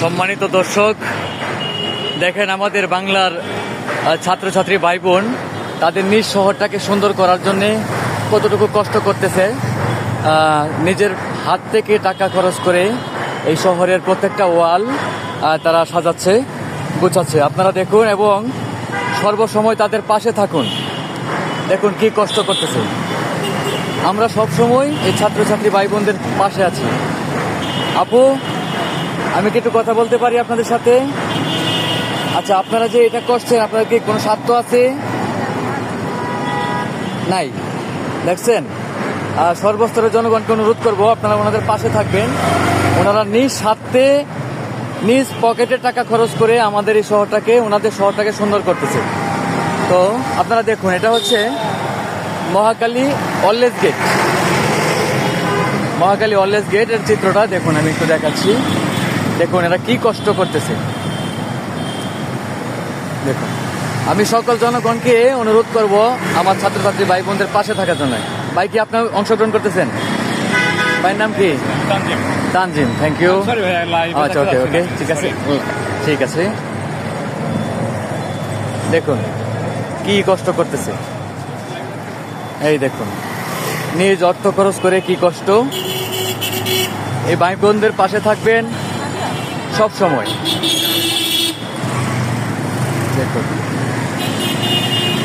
সম্মানিত দর্শক, দেখেন আমাদের বাংলার ছাত্রছাত্রী ভাই বোন তাদের নিজ শহরটাকে সুন্দর করার জন্যে কতটুকু কষ্ট করতেছে নিজের হাত থেকে টাকা খরচ করে এই শহরের প্রত্যেকটা ওয়াল তারা সাজাচ্ছে, গুছাচ্ছে। আপনারা দেখুন এবং সর্বসময় তাদের পাশে থাকুন। দেখুন কি কষ্ট করতেছে। আমরা সব সময় এই ছাত্রছাত্রী ভাই বোনদের পাশে আছি। আপু আমি কি একটু কথা বলতে পারি আপনাদের সাথে? আচ্ছা আপনারা যে এটা করছেন আপনার কি কোনো স্বার্থ আছে? নাই। দেখছেন? সর্বস্তরের জনগণকে অনুরোধ করব, আপনারা ওনাদের পাশে থাকবেন। ওনারা নিজ স্বার্থে, নিজ পকেটে টাকা খরচ করে আমাদের এই শহরটাকে, ওনাদের শহরটাকে সুন্দর করতেছে। তো, আপনারা দেখুন, এটা হচ্ছে Mahakali college gate. Mahakali college গেটের চিত্রটা দেখুন, আমি একটু দেখাচ্ছি। দেখুন এরা কি কষ্ট করতেছে। দেখুন আমি সকল জনগণকে অনুরোধ করব আমার ছাত্রছাত্রী ভাই বোনদের পাশে থাকার জন্য। ভাই কি আপনার অংশগ্রহণ করতেছেন? ভাইয়ের নাম কি? তানজিম। থ্যাংক ইউ আচ্ছা ওকে ওকে ঠিক আছে। ঠিক আছে। দেখুন কি কষ্ট করতেছে। এই দেখুন নিজ অর্থ খরচ করে কি কষ্ট? এই ভাই বোনদের পাশে থাকবেন। সব সময়। দেখুন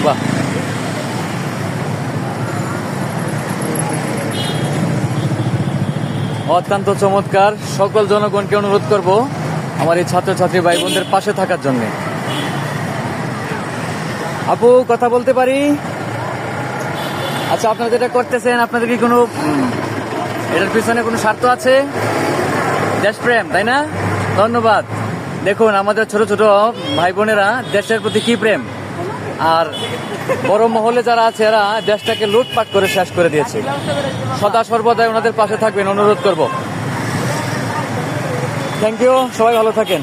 বাহ। অত্যন্ত চমৎকার। সকল জনগণকে অনুরোধ করব আমার এই ছাত্রছাত্রী ভাই বোনদের পাশে থাকার জন্য। আপু, কথা বলতে পারি? আচ্ছা আপনারা যেটা করতেছেন, আপনাদের কি কোনো এটার পিছনে কোনো স্বার্থ আছে? দেশপ্রেম, তাই না? ধন্যবাদ। দেখুন, আমাদের ছোট ছোট ভাই বোনেরা দেশের প্রতি কি প্রেম? আর বড় মহলে যারা আছে, এরা দেশটাকে লুটপাট করে শেষ করে দিয়েছে। সদা সর্বদাই ওনাদের পাশে থাকবেন। অনুরোধ করব। থ্যাংক ইউ সবাই ভালো থাকেন।